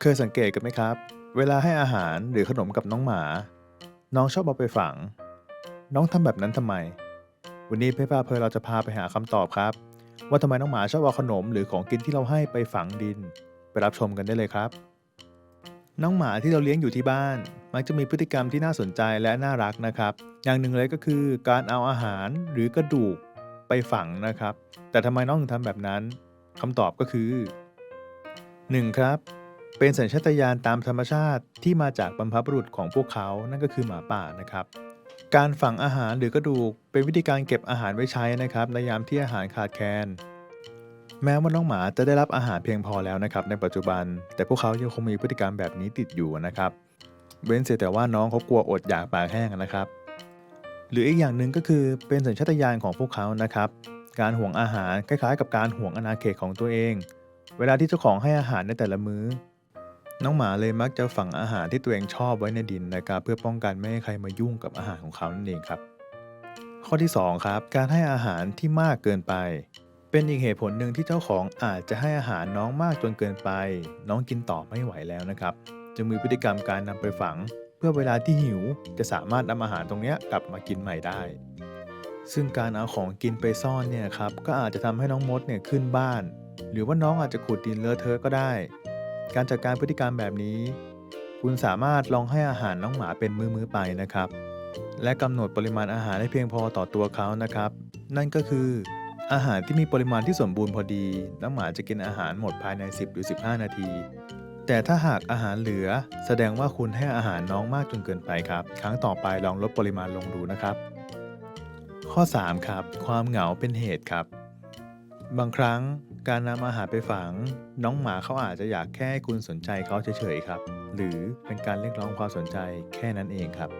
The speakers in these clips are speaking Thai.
เคยสังเกตกันไหมครับ เวลาให้อาหารหรือขนมกับน้องหมา น้องชอบเอาไปฝัง น้องทำแบบนั้นทำไม วันนี้เพปาเพอเราจะพาไปหาคำตอบครับ ว่าทำไมน้องหมาชอบเอาขนมหรือของกินที่เราให้ไปฝังดิน ไปรับชมกันได้เลยครับ น้องหมาที่เราเลี้ยงอยู่ที่บ้าน มักจะมีพฤติกรรมที่น่าสนใจและน่ารักนะครับ อย่างหนึ่งเลยก็คือการเอาอาหารหรือกระดูกไปฝังนะครับ แต่ทำไมน้องถึงทำแบบนั้นคำตอบก็คือ 1. ครับ เป็นสัญชาตญาณตามธรรมชาติที่มาจากบรรพบุรุษของพวกเขานั่นก็คือหมาป่านะครับ การฝังอาหารหรือกระดูกเป็นวิธีการเก็บอาหารไว้ใช้นะครับ ในยามที่อาหารขาดแคลนแม้ว่าน้องหมาจะได้รับอาหารเพียงพอแล้วนะครับ ในปัจจุบัน แต่พวกเขายังคงมีพฤติกรรมแบบนี้ติดอยู่นะครับ เว้นเสียแต่ว่าน้องเขากลัวอดอยากปากแห้งนะครับ หรืออีกอย่างหนึ่งก็คือเป็นสัญชาตญาณของพวกเขานะครับ การห่วงอาหารคล้ายๆ กับการห่วงอาณาเขตของตัวเอง เวลาที่เจ้าของให้อาหารในแต่ละมื้อ น้องหมาเลยมักจะฝังอาหารที่ตัวเองชอบไว้ในดินนะครับเพื่อป้องกันไม่ให้ใครมายุ่งกับอาหารของเขานั่นเองครับ ข้อที่2ครับการให้อาหารที่มากเกินไป เป็นอีกเหตุผลหนึ่งที่เจ้าของอาจจะให้อาหารน้องมากจนเกินไป น้องกินต่อไม่ไหวแล้วนะครับจึงมีพฤติกรรมการนำไปฝัง เพื่อเวลาที่หิวจะสามารถนำอาหารตรงนี้กลับมากินใหม่ได้ ซึ่งการเอาของกินไปซ่อนเนี่ยครับก็อาจจะทำให้น้องมดเนี่ยขึ้นบ้าน หรือว่าน้องอาจจะขุดดินเลอะเทอะก็ได้ การจัดการพฤติกรรมแบบนี้ คุณสามารถลองให้อาหารน้องหมาเป็นมื้อๆไปนะครับ และกำหนดปริมาณอาหารให้เพียงพอต่อตัวเขานะครับ นั่นก็คือ อาหารที่มีปริมาณที่สมบูรณ์พอดี น้องหมาจะกินอาหารหมดภายใน 10หรือ15 นาที แต่ถ้าหากอาหารเหลือ แสดงว่าคุณให้อาหารน้องมากจนเกินไปครับ ครั้งต่อไปลองลดปริมาณลงดูนะครับ ข้อ 3 ครับ ความเหงาเป็นเหตุครับ บางครั้ง การนำอาหารไปฝัง น้องหมาเขาอาจจะอยากแค่ให้คุณสนใจเขาเฉยๆครับ หรือเป็นการเรียกร้องความสนใจแค่นั้นเองครับ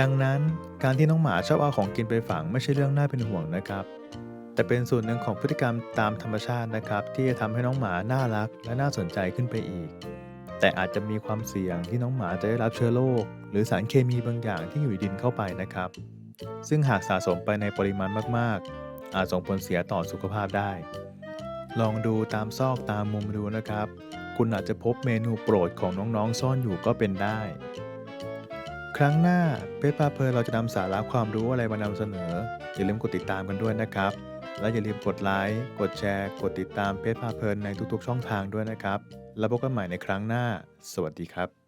ดังนั้นการที่น้องหมาชอบเอาของกินไปฝังไม่ใช่เรื่องน่าเป็นห่วงนะครับ แต่เป็นส่วนหนึ่งของพฤติกรรมตามธรรมชาตินะครับ ที่จะทำให้น้องหมาน่ารักและน่าสนใจขึ้นไปอีก แต่อาจจะมีความเสี่ยงที่น้องหมาจะได้รับเชื้อโรคหรือสารเคมีบางอย่างที่อยู่ในดินเข้าไปนะครับ ซึ่งหากสะสมไปในปริมาณมากๆ อาจส่งผลเสียต่อสุขภาพได้ ลองดูตามซอกตามมุมดูนะครับ คุณอาจจะพบเมนูโปรดของน้องๆ ซ่อนอยู่ก็เป็นได้ ครั้งหน้าเพจพาเพลินเราจะนำสาระความรู้อะไรมานำเสนอ อย่าลืมกดติดตามกันด้วยนะครับ และอย่าลืมกดไลค์กดแชร์ กดติดตามเพจพาเพลินในทุกๆ ช่องทางด้วยนะครับ แล้วพบกันใหม่ในครั้งหน้า สวัสดีครับ